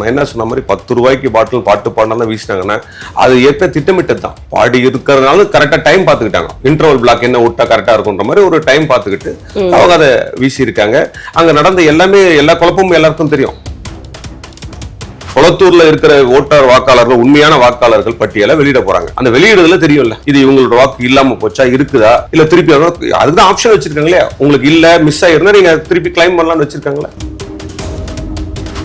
நான் என்ன சொன்ன மாதிரி பத்து ரூபாய்க்கு பாட்டில் பாட்டு பாடலாம் வீசினாங்கன்னா அது ஏற்கனவே திட்டமிட்டது தான். பாடி இருக்கிறதுனால கரெக்டாக டைம் பார்த்துக்கிட்டாங்க. இன்டர்வல் பிளாக் என்ன விட்டா கரெக்டாக இருக்குன்ற மாதிரி ஒரு டைம் பார்த்துக்கிட்டு அவங்க அதை வீசியிருக்காங்க. அங்கே நடந்த எல்லாமே எல்லா குழப்பமும் எல்லாருக்கும் தெரியும். குளத்தூர்ல இருக்கிற ஓட்டர் வாக்காளர்கள் உண்மையான வாக்காளர்கள் பட்டியலை வெளியிட போறாங்க. அந்த வெளியிடுறதுல தெரியும்ல இது இவங்களோட வாக்கு இல்லாம போச்சா இருக்குதா? இல்ல திருப்பி? அதுதான் ஆப்ஷன் வச்சிருக்காங்களே. உங்களுக்கு இல்ல மிஸ் ஆயிருந்தா நீங்க திருப்பி கிளைம் பண்ணலாம்னு வச்சிருக்காங்களே.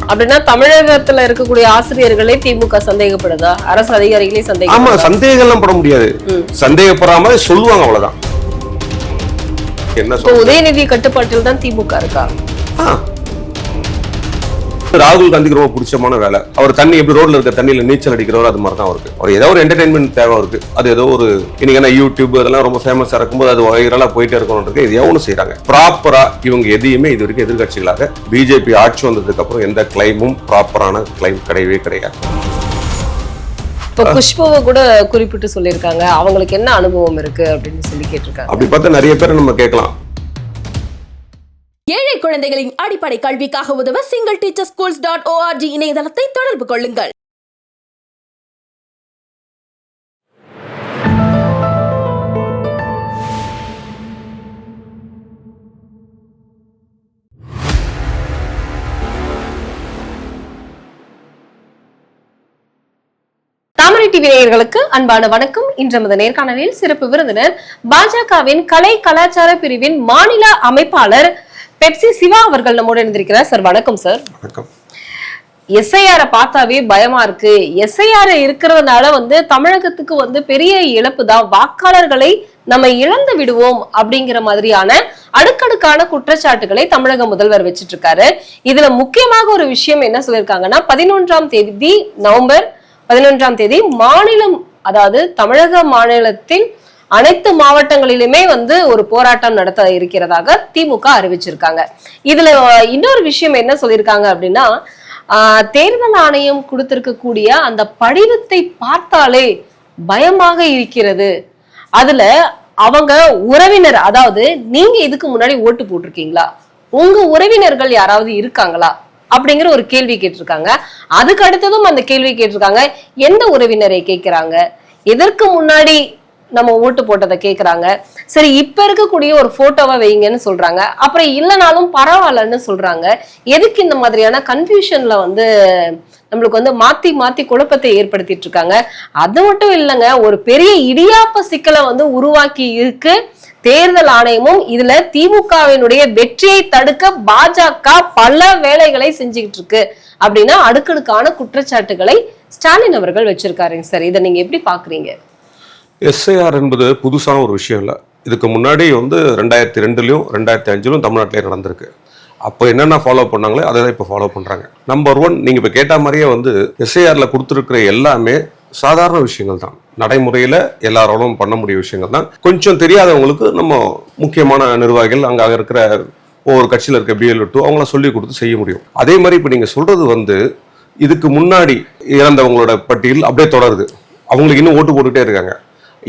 அப்படின்னா தமிழகத்துல இருக்கக்கூடிய ஆசிரியர்களே திமுக சந்தேகப்படுதா? அரசு அதிகாரிகளே ஆமா சந்தேகம் எல்லாம் பட முடியாது. சந்தேகப்படாம சொல்லுவாங்க அவ்வளவுதான். என்ன உதயநிதி கட்டுப்பாட்டில் தான் திமுக இருக்கா. ராகுல் காந்திக்கு ரொம்ப பிடிச்சமான வேலை. அவர் தண்ணி எப்படி ரோட்ல இருக்க தண்ணியில நீச்சல் அடிக்கிறவர் அது மாதிரி தான் அவருக்கு. அவர் ஏதோ ஒரு என்டர்டைன்மெண்ட் தேவை இருக்கு அது ஏதோ ஒரு இன்னைக்கு என்ன யூடியூப் அதெல்லாம் ரொம்ப ஃபேமஸா இருக்கும்போது அது வைரலா போயிட்டே இருக்கணும் இது எவனும் செய்றாங்க. ப்ராப்பரா இவங்க எதையுமே இது வரைக்கும் எதிர்கட்சிகளாக பிஜேபி ஆட்சி வந்ததுக்கு அப்புறம் எந்த கிளைமும் ப்ராப்பரான கிளைம் கிடையவே கிடையாது. இப்ப குஷ்புவை கூட குறிப்பிட்டு சொல்லியிருக்காங்க. அவங்களுக்கு என்ன அனுபவம் இருக்கு அப்படின்னு சொல்லி கேட்டிருக்காங்க. அப்படி பார்த்தா நிறைய பேர் நம்ம கேட்கலாம். ஏழை குழந்தைகளின் அடிப்படை கல்விக்காக உதவ single teacher schools dot ORG இணையதளத்தை தொடர்பு கொள்ளுங்கள். தாமரை டிவி நேயர்களுக்கு அன்பான வணக்கம். இன்று நமது நேர்காணலில் சிறப்பு விருந்தினர் பாஜகவின் கலை கலாச்சார பிரிவின் மாநில அமைப்பாளர் பெப்சி சிவா அவர்கள் நம்மோடு இணைந்திருக்கிறார். சார் வணக்கம் சார். வணக்கம். எஸ்ஐஆர பார்த்தாவே பயமா இருக்கு. எஸ்ஐஆர் இருக்கிறதுனால வந்து தமிழகத்துக்கு வந்து பெரிய இழப்பு தான். வாக்காளர்களை நம்ம இழந்து விடுவோம் அப்படிங்கிற மாதிரியான அடுக்கடுக்கான குற்றச்சாட்டுகளை தமிழக முதல்வர் வச்சிட்டு இருக்காரு இதுல முக்கியமாக ஒரு விஷயம் என்ன சொல்லியிருக்காங்கன்னா பதினொன்றாம் தேதி நவம்பர் பதினொன்றாம் தேதி மாநிலம் அதாவது தமிழக மாநிலத்தின் அனைத்து மாவட்டங்களிலுமே வந்து ஒரு போராட்டம் நடத்த இருக்கிறதாக திமுக அறிவிச்சிருக்காங்க. இதுல இன்னொரு விஷயம் என்ன சொல்லியிருக்காங்க அப்படின்னா தேர்தல் ஆணையம் கொடுத்திருக்கக்கூடிய அந்த படிவத்தை பார்த்தாலே பயமாக இருக்கிறது. அதுல அவங்க உறவினர் அதாவது நீங்க இதுக்கு முன்னாடி ஓட்டு போட்டிருக்கீங்களா? உங்க உறவினர்கள் யாராவது இருக்காங்களா? அப்படிங்கிற ஒரு கேள்வி கேட்டிருக்காங்க. அதுக்கு அடுத்ததும் அந்த கேள்வி கேட்டிருக்காங்க. எந்த உறவினரை கேட்கிறாங்க? எதற்கு முன்னாடி நம்ம ஓட்டு போட்டதை கேட்குறாங்க சரி இப்ப இருக்கக்கூடிய ஒரு போட்டோவை வைங்கன்னு சொல்றாங்க. அப்புறம் இல்லைனாலும் பரவாயில்லன்னு சொல்றாங்க. எதுக்கு இந்த மாதிரியான கன்ஃபியூஷன்ல வந்து நம்மளுக்கு வந்து மாத்தி மாத்தி குழப்பத்தை ஏற்படுத்திட்டு இருக்காங்க. அது மட்டும் இல்லைங்க ஒரு பெரிய இடியாப்ப சிக்கலை வந்து உருவாக்கி இருக்கு. தேர்தல் ஆணையமும் இதுல திமுகவினுடைய வெற்றியை தடுக்க பாஜக பல வேலைகளை செஞ்சுக்கிட்டு இருக்கு. அப்படின்னா அடுக்கடுக்கான குற்றச்சாட்டுகளை ஸ்டாலின் அவர்கள் வச்சிருக்காருங்க சார். இதை நீங்க எப்படி பாக்குறீங்க? எஸ்ஐஆர் என்பது புதுசான ஒரு விஷயம் இல்லை. இதுக்கு முன்னாடி வந்து ரெண்டாயிரத்தி ரெண்டுலையும் ரெண்டாயிரத்தி அஞ்சிலும் தமிழ்நாட்டிலே நடந்திருக்கு. அப்போ என்னென்ன ஃபாலோ பண்ணாங்களோ அதை தான் இப்போ ஃபாலோ பண்ணுறாங்க நம்பர் ஒன் நீங்கள் இப்போ கேட்ட மாதிரியே வந்து எஸ்ஐஆரில் கொடுத்துருக்கிற எல்லாமே சாதாரண விஷயங்கள் தான். நடைமுறையில் எல்லாரோடும் பண்ண முடிய விஷயங்கள் தான். கொஞ்சம் தெரியாதவங்களுக்கு நம்ம முக்கியமான நிர்வாகிகள் அங்கே இருக்கிற ஒவ்வொரு கட்சியில் இருக்க பிஎல் டூ அவங்கள சொல்லி கொடுத்து செய்ய முடியும். அதே மாதிரி இப்போ நீங்கள் சொல்கிறது வந்து இதுக்கு முன்னாடி இறந்தவங்களோட பட்டியல் அப்படியே தொடருது. அவங்களுக்கு இன்னும் ஓட்டு போட்டுக்கிட்டே இருக்காங்க.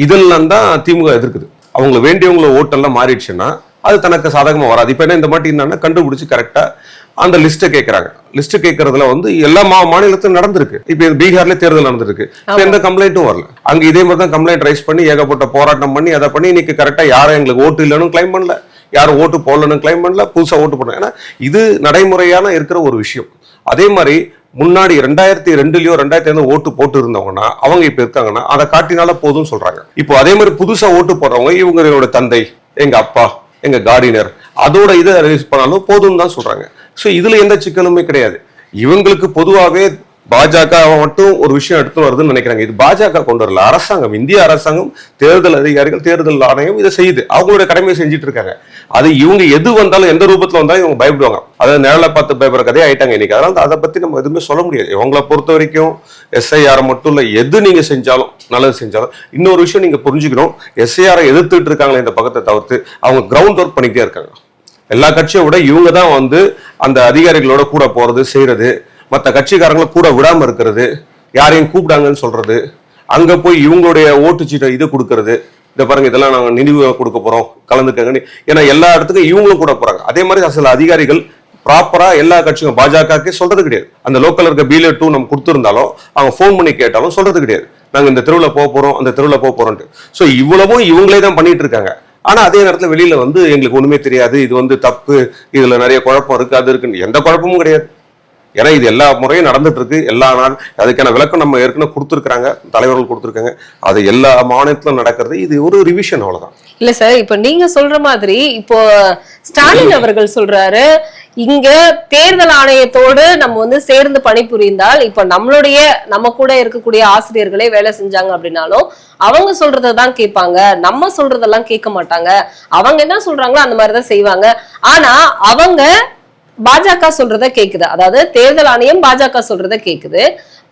இதெல்லாம் தான் திமுக எதிர்க்குது. அவங்களுக்கு வேண்டியவங்கள ஓட்டெல்லாம் மாறிடுச்சுன்னா அது தனக்கு சாதகமாக வராது. இப்போ என்ன இந்த மாட்டி என்னன்னா கண்டுபிடிச்சு கரெக்டாக அந்த லிஸ்ட்டை கேட்குறாங்க லிஸ்ட்டு கேட்கறதுல வந்து எல்லா மா மாநிலத்திலும் நடந்திருக்கு. இப்போ பீகார்ல தேர்தல் நடந்திருக்கு. இப்போ எந்த கம்ப்ளைண்ட்டும் வரல. அங்க இதே மாதிரி தான் கம்ப்ளைண்ட் ரைஸ் பண்ணி ஏகப்பட்ட போராட்டம் பண்ணி அதை பண்ணி இன்னைக்கு கரெக்டாக யாரும் எங்களுக்கு ஓட்டு இல்லைன்னு கிளைம் பண்ணல. யாரும் ஓட்டு போடலன்னு கிளைம் பண்ணல. புதுசாக ஓட்டு போடல. ஏன்னா இது நடைமுறையான இருக்கிற ஒரு விஷயம். அதே மாதிரி முன்னாடி ரெண்டாயிரத்தி ரெண்டுலயோ ரெண்டாயிரத்தி ஐந்து ஓட்டு போட்டு இருந்தவங்கன்னா அவங்க இப்ப இருக்காங்கன்னா அதை காட்டினால போதும்னு சொல்றாங்க. இப்போ அதே மாதிரி புதுசா ஓட்டு போடுறவங்க இவங்களோட தந்தை எங்க அப்பா எங்க கார்டினர் அதோட இதை ரிலீஸ் பண்ணாலும் போதும் தான் சொல்றாங்க. ஸோ இதுல எந்த சிக்கனுமே கிடையாது. இவங்களுக்கு பொதுவாகவே பாஜக மட்டும் ஒரு விஷயம் எடுத்து வருதுன்னு நினைக்கிறாங்க. இது பாஜக கொண்டு வரல. அரசாங்கம் இந்திய அரசாங்கம் தேர்தல் அதிகாரிகள் தேர்தல் ஆணையம் இதை செய்யுது. அவங்களுடைய கடமையை செஞ்சுட்டு இருக்காங்க. அது இவங்க எது வந்தாலும் எந்த ரூபத்தில் வந்தாலும் இவங்க பயப்படுவாங்க. அதாவது நேரில் பார்த்து பயப்படுற கதையை ஆயிட்டாங்க இன்னைக்கு. அதனால அதை பத்தி நம்ம எதுவுமே சொல்ல முடியாது. இவங்களை பொறுத்த வரைக்கும் எஸ்ஐஆர் மட்டும் இல்லை எது நீங்க செஞ்சாலும் நல்லது செஞ்சாலும் இன்னொரு விஷயம் நீங்க புரிஞ்சுக்கணும். எஸ்ஐஆரை எதிர்த்துட்டு இருக்காங்களே இந்த பக்கத்தை தவிர்த்து அவங்க கிரவுண்ட் ஒர்க் பண்ணிக்கிட்டே இருக்காங்க. எல்லா கட்சியை விட இவங்க தான் வந்து அந்த அதிகாரிகளோட கூட போறது செய்யறது மற்ற கட்சிக்காரங்களை கூட விடாமல் இருக்கிறது. யாரையும் கூப்பிடாங்கன்னு சொல்றது. அங்கே போய் இவங்களுடைய ஓட்டுச்சீட்டை இது கொடுக்கறது. இந்த பாருங்க இதெல்லாம் நாங்கள் நினைவு கொடுக்க போகிறோம் கலந்துக்கங்கன்னு. ஏன்னா எல்லா இடத்துக்கும் இவங்களும் கூட போகிறாங்க அதே மாதிரி சில அதிகாரிகள் ப்ராப்பராக எல்லா கட்சியும் பாஜகக்கே சொல்றது கிடையாது. அந்த லோக்கல் இருக்க பிலே டூ நம்ம கொடுத்துருந்தாலும் அவங்க ஃபோன் பண்ணி கேட்டாலும் சொல்றது கிடையாது. நாங்கள் இந்த தெருவில் போக போகிறோம் அந்த தெருவில் போக போகிறோன்ட்டு ஸோ இவ்வளவும் இவங்களே தான் பண்ணிட்டு இருக்காங்க. ஆனால் அதே நேரத்தில் வெளியில் வந்து எங்களுக்கு ஒன்றுமே தெரியாது. இது வந்து தப்பு. இதில் நிறைய குழப்பம் இருக்குது அது இருக்குன்னு. எந்த குழப்பமும் கிடையாது. ஏன்னா இது எல்லா முறையும் நடந்துட்டு இருக்கு எல்லா நாள் அதுக்கான விளக்கம் நம்ம ஏற்கனவே கொடுத்துருக்காங்க தலைவர்கள் கொடுத்துருக்காங்க. அது எல்லா மாநிலத்திலும் நடக்கிறது. இது ஒரு ரிவிஷன் அவ்வளவுதான். இல்ல சார் இப்ப நீங்க சொல்ற மாதிரி இப்போ ஸ்டாலின் அவர்கள் சொல்றாரு இங்க தேர்தல் ஆணையத்தோடு நம்ம வந்து சேர்ந்து பணிபுரிந்தால் இப்ப நம்மளுடைய நம்ம கூட இருக்கக்கூடிய ஆசிரியர்களே வேலை செஞ்சாங்க அப்படின்னாலும் அவங்க சொல்றதை தான் கேட்பாங்க. நம்ம சொல்றதெல்லாம் கேட்க மாட்டாங்க. அவங்க என்ன சொல்றாங்களோ அந்த மாதிரிதான் செய்வாங்க. ஆனா அவங்க பாஜக சொல்றத கேக்குது. அதாவது தேர்தல் ஆணையம் பாஜக சொல்றத கேக்குது.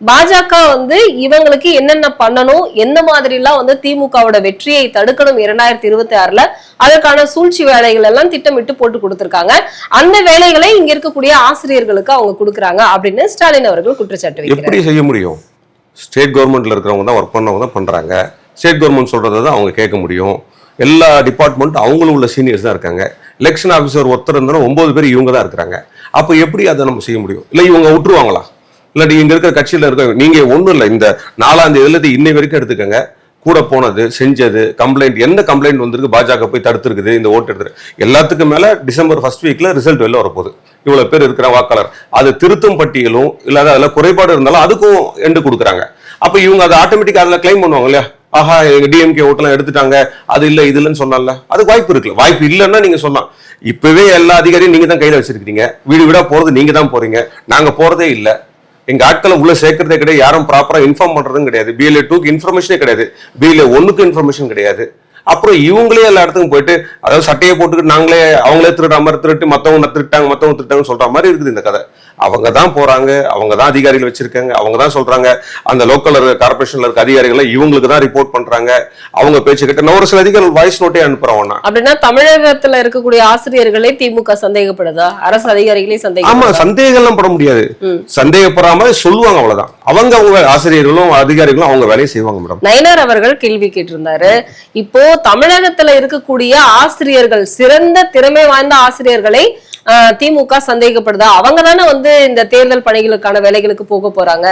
பாஜக வந்து இவங்களுக்கு என்னென்ன பண்ணணும் எந்த மாதிரி எல்லாம் வந்து திமுகவோட வெற்றியை தடுக்கணும் இரண்டாயிரத்தி இருபத்தி ஆறுல அதற்கான சூழ்ச்சி வேலைகள் எல்லாம் திட்டமிட்டு போட்டு கொடுத்திருக்காங்க. அந்த வேலைகளை இங்க இருக்கக்கூடிய ஆசிரியர்களுக்கு அவங்க கொடுக்குறாங்க அப்படின்னு ஸ்டாலின் அவர்கள் குற்றச்சாட்டு எப்படி செய்ய முடியும்? ஸ்டேட் கவர்மெண்ட்ல இருக்கிறவங்க தான் ஒர்க் பண்ணவங்க தான் பண்றாங்க. ஸ்டேட் கவர்மெண்ட் சொல்றதை தான் அவங்க கேட்க முடியும். எல்லா டிபார்ட்மெண்ட் அவங்களும் உள்ள சீனியர்ஸ் தான் இருக்காங்க. எலெக்ஷன் ஆஃபீஸர் ஒருத்தர் இருந்தாலும் ஒன்பது பேர் இவங்க தான் இருக்கிறாங்க. அப்போ எப்படி அதை நம்ம செய்ய முடியும்? இல்லை இவங்க விட்டுருவாங்களா? இல்லாட்டி இங்கே இருக்கிற கட்சியில் இருக்க நீங்கள் ஒன்றும் இல்லை இந்த நாலாம் தேதியில இன்னை வரைக்கும் எடுத்துக்கோங்க. கூட போனது செஞ்சது கம்ப்ளைண்ட் எந்த கம்ப்ளைண்ட் வந்திருக்கு பாஜக போய் தடுத்துருக்குது இந்த ஓட்டு எடுத்து எல்லாத்துக்கும் மேலே டிசம்பர் ஃபர்ஸ்ட் வீக்கில் ரிசல்ட் வெளில வரப்போகுது. இவ்வளோ பேர் இருக்கிற வாக்காளர். அது திருத்தும் பட்டியலும் இல்லாத அதில் குறைபாடு இருந்தாலும் அதுக்கும் எண்டு கொடுக்குறாங்க. அப்போ இவங்க அதை ஆட்டோமேட்டிக்காக அதில் கிளைம் பண்ணுவாங்க இல்லையா? ஆஹா எங்க டிஎம்கே ஓட்டெல்லாம் எடுத்துட்டாங்க. அது இல்ல இது இல்லைன்னு சொன்னால அதுக்கு வாய்ப்பு இருக்குல்ல. வாய்ப்பு இல்லைன்னா நீங்க சொல்லலாம். இப்பவே எல்லா அதிகாரியும் நீங்க தான் கையில வச்சிருக்கீங்க வீடு வீடா போறது நீங்க தான் போறீங்க. நாங்க போறதே இல்ல. எங்க ஆட்களை உள்ள சேர்க்கறதே கிடையாது. யாரும் ப்ராப்பரா இன்ஃபார்ம் பண்றதும் கிடையாது. பிஎல்ஏ டூக்கு இன்ஃபர்மேஷனே கிடையாது. பிஎல்ஏ ஒன்னுக்கு இன்ஃபர்மேஷன் கிடையாது. அப்புறம் இவங்களே எல்லா இடத்துக்கும் போயிட்டு அதாவது சட்டையை போட்டுக்கிட்டு நாங்களே அவங்களே திருடுற மாதிரி திருட்டு மத்தவங்க திருட்டாங்க மத்தவங்க திருட்டாங்க சொல்ற மாதிரி இருக்குது இந்த கதை. அவங்க தான் போறாங்க அவங்க தான் அதிகாரிகள் வச்சிருக்காங்க அவங்க தான் சொல்றாங்க. அந்த லோக்கல் இருக்க கார்பரேஷன்ல இருக்க அதிகாரிகள் இவங்களுக்கு தான் ரிப்போர்ட் பண்றாங்க. அவங்க பேச்சு கிட்ட ஒரு சில அதிகாரிகள் வாய்ஸ் நோட்டே அனுப்புறோம் அப்படின்னா தமிழகத்துல இருக்கக்கூடிய ஆசிரியர்களே திமுக சந்தேகப்படுதா? அரசு அதிகாரிகளே ஆமா சந்தேகப்படுதா சந்தேகம்லாம் பட முடியாது. சந்தேகப்படாம சொல்லுவாங்க அவ்வளவுதான். அவங்க அவங்க ஆசிரியர்களும் அதிகாரிகளும் அவங்க வேலையை செய்வாங்க மேடம். நயனார் அவர்கள் கேள்வி கேட்டிருந்தாரு. இப்போ தமிழகத்துல இருக்கக்கூடிய ஆசிரியர்கள் சிறந்த திறமை வாய்ந்த ஆசிரியர்களை திமுக சந்தேகப்படுதா? அவங்க தானே வந்து இந்த தேர்தல் பணிகளுக்கான வேலைகளுக்கு போக போறாங்க.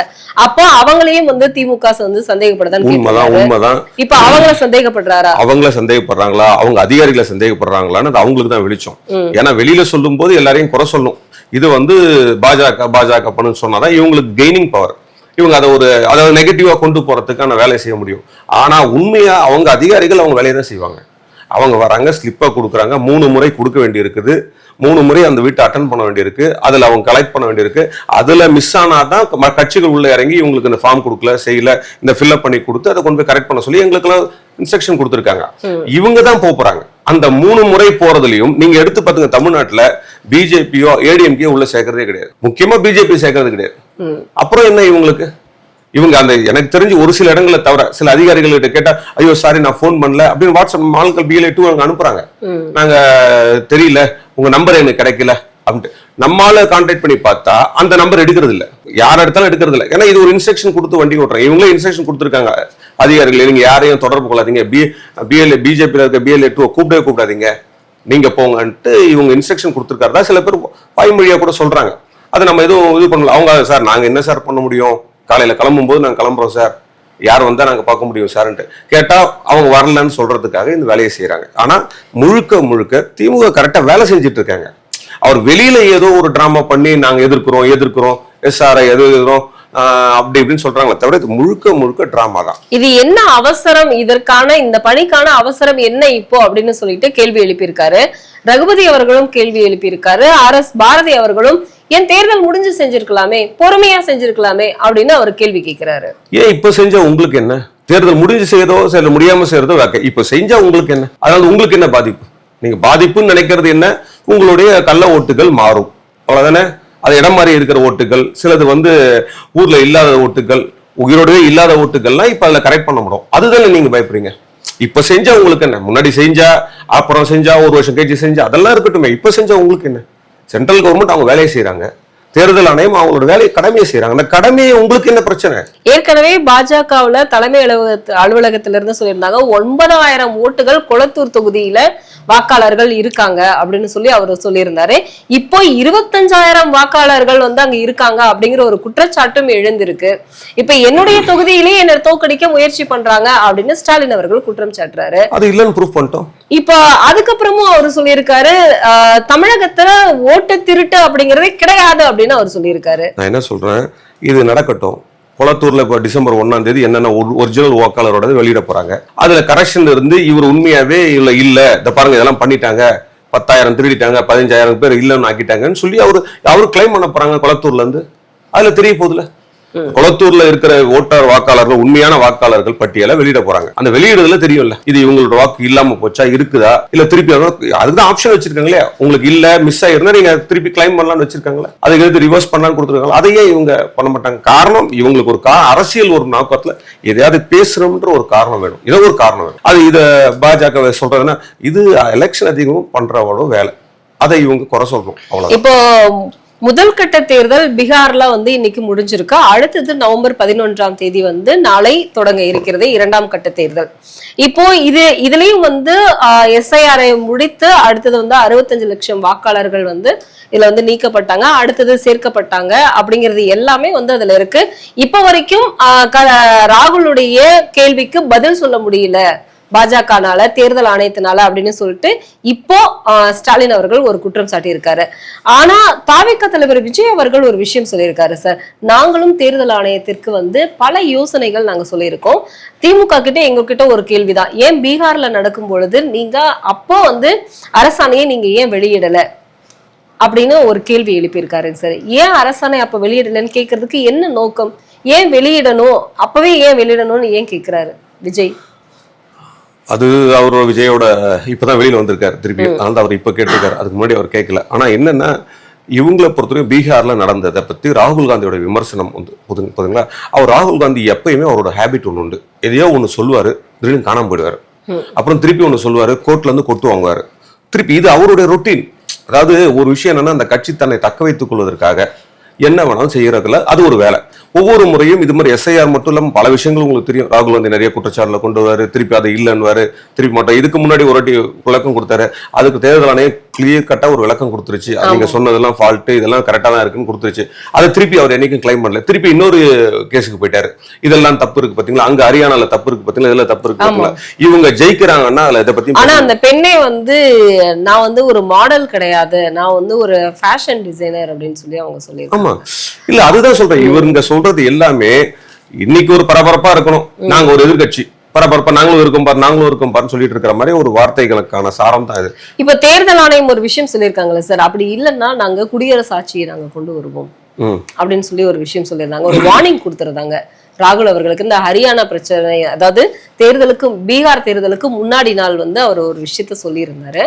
அப்போ அவங்களையும் வந்து திமுக வந்து சந்தேகப்படுதான்னு உண்மைதான். உண்மைதான். இப்ப அவங்கள சந்தேகப்படுறாரா? அவங்கள சந்தேகப்படுறாங்களா? அவங்க அதிகாரிகளை சந்தேகப்படுறாங்களான்னு அவங்களுக்கு தான் வெளிச்சம். ஏன்னா வெளியில சொல்லும் போது எல்லாரையும் குறை சொல்லும். இது வந்து பாஜக பாஜக பண்ணுன்னு சொன்னாதான் இவங்களுக்கு கெய்னிங் பவர் இவங்க அதை ஒரு அதை நெகட்டிவாக கொண்டு போகிறதுக்கான வேலையை செய்ய முடியும். ஆனால் உண்மையாக அவங்க அதிகாரிகள் அவங்க வேலையை தான் செய்வாங்க. அவங்க வராங்க ஸ்லிப்பா கொடுக்குறாங்க. மூணு முறை கொடுக்க வேண்டி இருக்குது மூணு முறை அந்த வீட்டை அட்டன் பண்ண வேண்டியிருக்கு. அதுல அவங்க கலெக்ட் பண்ண வேண்டியிருக்கு. அதுல மிஸ் ஆனாதான் ம- கட்சிகள் உள்ள இறங்கி இவங்களுக்கு இந்த ஃபார்ம் கொடுக்கல செய்யல இந்த ஃபில்அப் பண்ணி கொடுத்து அதை கொண்டு போய் கரெக்ட் பண்ண சொல்லி எங்களுக்கெல்லாம் இன்ஸ்ட்ரக்ஷன் கொடுத்துருக்காங்க. இவங்க தான் போக போறாங்க. அந்த மூணு முறை போறதுலயும் நீங்க எடுத்து பாத்துங்க தமிழ்நாட்டுல பிஜேபியோ ஏடிஎம்கே உள்ள சேர்க்கறதே கிடையாது. முக்கியமா பிஜேபி சேர்க்கறது கிடையாது. அப்புறம் என்ன இவங்களுக்கு? இவங்க அந்த எனக்கு தெரிஞ்சு ஒரு சில இடங்களை தவிர சில அதிகாரிகள்கிட்ட கேட்டா ஐயோ சாரி நான் ஃபோன் பண்ணல. அப்படின்னு வாட்ஸ்அப் ஆட்கள் பிஎல்ஏ டூ அங்க அனுப்புறாங்க. நாங்க தெரியல உங்க நம்பர் எனக்கு கிடைக்கல. அப்படின்ட்டு நம்மால கான்டாக்ட் பண்ணி பார்த்தா அந்த நம்பர் எடுக்கிறது இல்ல. யார் எடுத்தாலும் எடுக்கிறது இல்ல. ஏன்னா இது ஒரு இன்ஸ்ட்ரக்ஷன் கொடுத்து வண்டி ஓட்டுறாங்க. இவங்களே இன்ஸ்ட்ரக்ஷன் கொடுத்துருக்காங்க. அதிகாரிகள் நீங்க யாரையும் தொடர்பு கொள்ளாதீங்க. பி பிஎல்ஏ பிஜேபியில் இருக்க பிஎல்ஏ டூ கூப்பிடவே கூப்பிடாதீங்க. நீங்க போங்கன்ட்டு இவங்க இன்ஸ்ட்ரக்ஷன் கொடுத்துருக்காரு சில பேர் வாய்மொழியா கூட சொல்றாங்க. அதை நம்ம எதுவும் இது பண்ணல. அவங்க சார் நாங்க என்ன சார் பண்ண முடியும்? காலையில கிளம்பும் போது நாங்க கிளம்புறோம் சார் யார் வந்தா நாங்க பார்க்க முடியும் சார்ன்ட்டு கேட்டா அவங்க வரலன்னு சொல்றதுக்காக இந்த வேலையை செய்கிறாங்க ஆனா முழுக்க முழுக்க திமுக கரெக்டா வேலை செஞ்சுட்டு இருக்காங்க. அவர் வெளியில ஏதோ ஒரு டிராமா பண்ணி நாங்க எதிர்க்கிறோம் எதிர்க்கிறோம் எஸ்ஆர்ஐ எதிர்க்கிறோம் ஆஹ் அப்படி இப்படின்னு சொல்றாங்களே தவிர இது முழுக்க முழுக்க டிராமா தான். இது என்ன அவசரம்? இதற்கான இந்த பணிக்கான அவசரம் என்ன இப்போ அப்படின்னு சொல்லிட்டு கேள்வி எழுப்பியிருக்காரு. ரகுபதி அவர்களும் கேள்வி எழுப்பியிருக்காரு. ஆர் எஸ் பாரதி அவர்களும் என் தேர்தல் முடிஞ்சு செஞ்சிருக்கலாமே பொறுமையா செஞ்சிருக்கலாமே அப்படின்னு அவர் கேள்வி கேட்கிறாரு. ஏன் இப்ப செஞ்சா உங்களுக்கு என்ன? தேர்தல் முடிஞ்சு செய்யறதோ சில முடியாம செய்யறதோ வேக்க இப்ப செஞ்சா உங்களுக்கு என்ன? அதாவது உங்களுக்கு என்ன பாதிப்பு? நீங்க பாதிப்புன்னு நினைக்கிறது என்ன? உங்களுடைய கள்ள ஓட்டுகள் மாறும். அவ்வளவுதானே? அது இடம் மாறி இருக்கிற ஓட்டுகள் சிலது வந்து ஊர்ல இல்லாத ஓட்டுகள் உயிரோடவே இல்லாத ஓட்டுகள்லாம் இப்ப அதுல கரெக்ட் பண்ண முடியும். அதுதானே நீங்க பயப்படுறீங்க? இப்ப செஞ்சா உங்களுக்கு என்ன? முன்னாடி செஞ்சா அப்புறம் செஞ்சா ஒரு வருஷம் கழிச்சு செஞ்சா அதெல்லாம் இருக்கட்டுமே. இப்ப செஞ்சா உங்களுக்கு என்ன? சென்ட்ரல் கவர்மெண்ட் அவங்க வேலையை செய்கிறாங்க தேர்தல் ஆணையம் அவங்களோட வேலையை கடமையை செய்றாங்க. அந்த கடமையை உங்களுக்கு என்ன பிரச்சனை? ஏற்கனவே பாஜகவுல தலைமை அலுவலகத்து அலுவலகத்துல இருந்து சொல்லியிருந்தாங்க ஒன்பதாயிரம் ஓட்டுகள் கொளத்தூர் தொகுதியில வாக்காளர்கள் இருக்காங்க அப்படின்னு சொல்லி அவர் சொல்லியிருந்தாரு. இப்போ இருபத்தஞ்சாயிரம் வாக்காளர்கள் வந்து அங்க இருக்காங்க அப்படிங்கிற ஒரு குற்றச்சாட்டும் எழுந்திருக்கு. இப்ப என்னுடைய தொகுதியிலே என்ன தோக்கடிக்க முயற்சி பண்றாங்க அப்படின்னு ஸ்டாலின் அவர்கள் குற்றம் சாட்டுறாரு. அது இல்லைன்னு ப்ரூஃப் பண்ணிட்டோம். இப்போ அதுக்கப்புறமும் அவர் சொல்லியிருக்காரு தமிழகத்துல ஓட்டு திருட்டு அப்படிங்கறதே கிடையாது அப்படின்னு அவர் சொல்லியிருக்காரு. நான் என்ன சொல்றேன்? இது நடக்கட்டும். குளத்தூர்ல இப்போ டிசம்பர் ஒன்னாம் தேதி என்னென்ன ஒரிஜினல் வாக்காளரோட வெளியிட போறாங்க. அதுல கரெக்ஷன் இருந்து இவர் உண்மையாவே இல்ல இல்ல. இந்த பாருங்க இதெல்லாம் பண்ணிட்டாங்க. பத்தாயிரம் திருடிட்டாங்க பதினஞ்சாயிரம் பேர் இல்லைன்னு ஆக்கிட்டாங்கன்னு சொல்லி அவரு அவரு கிளைம் பண்ண போறாங்க குளத்தூர்ல இருந்து. அதுல தெரிய போகுதுல குளத்தூர்ல இருக்கிற ஓட்டர் வாக்காளர்கள் உண்மையான வாக்காளர்கள் பட்டியலை வெளியிட போறாங்க. அந்த வெளியிடுறதுல தெரியும்ல இது இவங்களோட வாக்கு இல்லாம போச்சா இருக்குதா? இல்ல திருப்பி அதுதான் ஆப்ஷன் வச்சிருக்காங்களே. உங்களுக்கு இல்ல மிஸ் ஆயிருந்தா நீங்க திருப்பி கிளைம் பண்ணலாம்னு வச்சிருக்காங்களா. அதை எடுத்து ரிவர்ஸ் பண்ணலாம்னு கொடுத்துருக்காங்க அதையே இவங்க பண்ண மாட்டாங்க? காரணம் இவங்களுக்கு ஒரு கா அரசியல் ஒரு நோக்கத்துல எதையாவது பேசணும்ன்ற ஒரு காரணம் வேணும். ஏதோ ஒரு காரணம் வேணும். அது இத பாஜக சொல்றதுன்னா இது எலெக்ஷன் அதிகமும் பண்றவளோ வேலை. அதை இவங்க குறை சொல்லணும். அவ்வளவு இப்போ முதல் கட்ட தேர்தல் பீகார்ல வந்து இன்னைக்கு முடிஞ்சிருக்கு. அடுத்தது நவம்பர் பதினொன்றாம் தேதி வந்து நாளை தொடங்க இருக்கிறது இரண்டாம் கட்ட தேர்தல். இப்போ இது இதுலயும் வந்து எஸ்ஐஆரை முடித்து அடுத்தது வந்து அறுபத்தஞ்சு லட்சம் வாக்காளர்கள் வந்து இதுல வந்து நீக்கப்பட்டாங்க. அடுத்தது சேர்க்கப்பட்டாங்க. அப்படிங்கிறது எல்லாமே வந்து அதுல இருக்கு. இப்ப வரைக்கும் க- ராகுலுடைய கேள்விக்கு பதில் சொல்ல முடியல. பாஜகனால தேர்தல் ஆணையத்தினால அப்படின்னு சொல்லிட்டு இப்போ ஸ்டாலின் அவர்கள் ஒரு குற்றம் சாட்டியிருக்காரு. ஆனா தாவிக தலைவர் விஜய் அவர்கள் ஒரு விஷயம் சொல்லியிருக்காரு சார். நாங்களும் தேர்தல் ஆணையத்திற்கு வந்து பல யோசனைகள் நாங்க சொல்லியிருக்கோம். திமுக கிட்ட எங்க கிட்ட ஒரு கேள்விதான். ஏன் பீகார்ல நடக்கும் பொழுது நீங்க அப்போ வந்து அரசாணையை நீங்க ஏன் வெளியிடல? அப்படின்னு ஒரு கேள்வி எழுப்பியிருக்காரு சார். ஏன் அரசாணை அப்ப வெளியிடலன்னு கேட்கறதுக்கு என்ன நோக்கம்? ஏன் வெளியிடணும்? அப்பவே ஏன் வெளியிடணும்னு ஏன் கேக்குறாரு விஜய்? அது அவரோட விஜயோட இப்பதான் வெளியில வந்திருக்காரு திருப்பி. அதனால தான் அவர் இப்ப கேட்டிருக்காரு. அதுக்கு முன்னாடி அவர் கேட்கல. ஆனா என்னன்னா இவங்கள பொறுத்தவரைக்கும் பீகார்ல நடந்ததை பத்தி ராகுல் காந்தியோட விமர்சனம் வந்து புதுங்க புதுங்களா அவர் ராகுல் காந்தி எப்பயுமே அவரோட ஹேபிட் ஒன்று உண்டு. எதையோ ஒன்று சொல்லுவாரு திடீர்னு காணாம போயிடுவாரு. அப்புறம் திருப்பி ஒன்று சொல்லுவாரு கோர்ட்ல இருந்து கொட்டு வாங்குவாரு. திருப்பி இது அவருடைய ரொட்டீன் அதாவது ஒரு விஷயம் என்னன்னா அந்த கட்சி தன்னை தக்க வைத்துக் கொள்வதற்காக என்ன வேணாலும் செய்கிறதுல அது ஒரு வேலை. ஒவ்வொரு முறையும் இது மாதிரி எஸ்ஐஆர் மட்டும் இல்லாமல் பல விஷயங்கள் உங்களுக்கு தெரியும். ராகுல் காந்தி நிறைய குற்றச்சாட்டில் கொண்டு வருவாரு. திருப்பி அதை இல்லைன்னு திருப்பி மாட்டோம் இதுக்கு முன்னாடி ஒரு வாட்டி விளக்கம் கொடுத்தாரு. அதுக்கு தேர்தல் ஆணையம் கிளியர் கட்டா ஒரு விளக்கம் கொடுத்துருச்சு. நீங்க சொன்னதெல்லாம் ஃபால்ட் இதெல்லாம் கரெக்டா தான் இருக்குன்னு கொடுத்துருச்சு. அதை திருப்பி அவர் என்னைக்கும் கிளைம் பண்ணல. திருப்பி இன்னொரு கேஸுக்கு போயிட்டாரு. இதெல்லாம் தப்பு இருக்கு பாத்தீங்களா? அங்க ஹரியானால தப்பு இருக்கு பாத்தீங்களா? இதுல தப்பு இருக்கு பாத்தீங்களா? இவங்க ஜெயிக்கிறாங்கன்னா அதுல இதை பத்தி ஆனா அந்த பெண்ணே வந்து நான் வந்து ஒரு மாடல் கிடையாது. நான் வந்து ஒரு ஃபேஷன் டிசைனர் அப்படின்னு சொல்லி அவங்க சொல்லியிருக்காங்க. ஆமா. இல்ல அதுதான் சொல்றேன். இவருங்க சொல்றது எல்லாமே இன்னைக்கு ஒரு பரபரப்பா இருக்கணும். நாங்க ஒரு எதிர்க்கட்சி. பரபரப்பா நாங்களும் இருக்கோம் பாரு நாங்களும் இருக்கோம் பாருன்னு சொல்லிட்டு இருக்கிற மாதிரி ஒரு வார்த்தைகளுக்கான சாரம் தான் இது. இப்ப தேர்தல் ஆணையம் ஒரு விஷயம் சொல்லியிருக்காங்களே சார் அப்படி இல்லைன்னா நாங்க குடியரசு ஆட்சியை நாங்க கொண்டு வருவோம். அப்படின்னு சொல்லி ஒரு விஷயம் சொல்லியிருந்தாங்க. ஒரு வார்னிங் கொடுத்திருந்தாங்க. ராகுல் அவர்களுக்கு இந்த ஹரியானா பிரச்சனை அதாவது தேர்தலுக்கு பீகார் தேர்தலுக்கு முன்னாடி நாள் வந்து அவர் ஒரு விஷயத்த சொல்லியிருந்தாரு.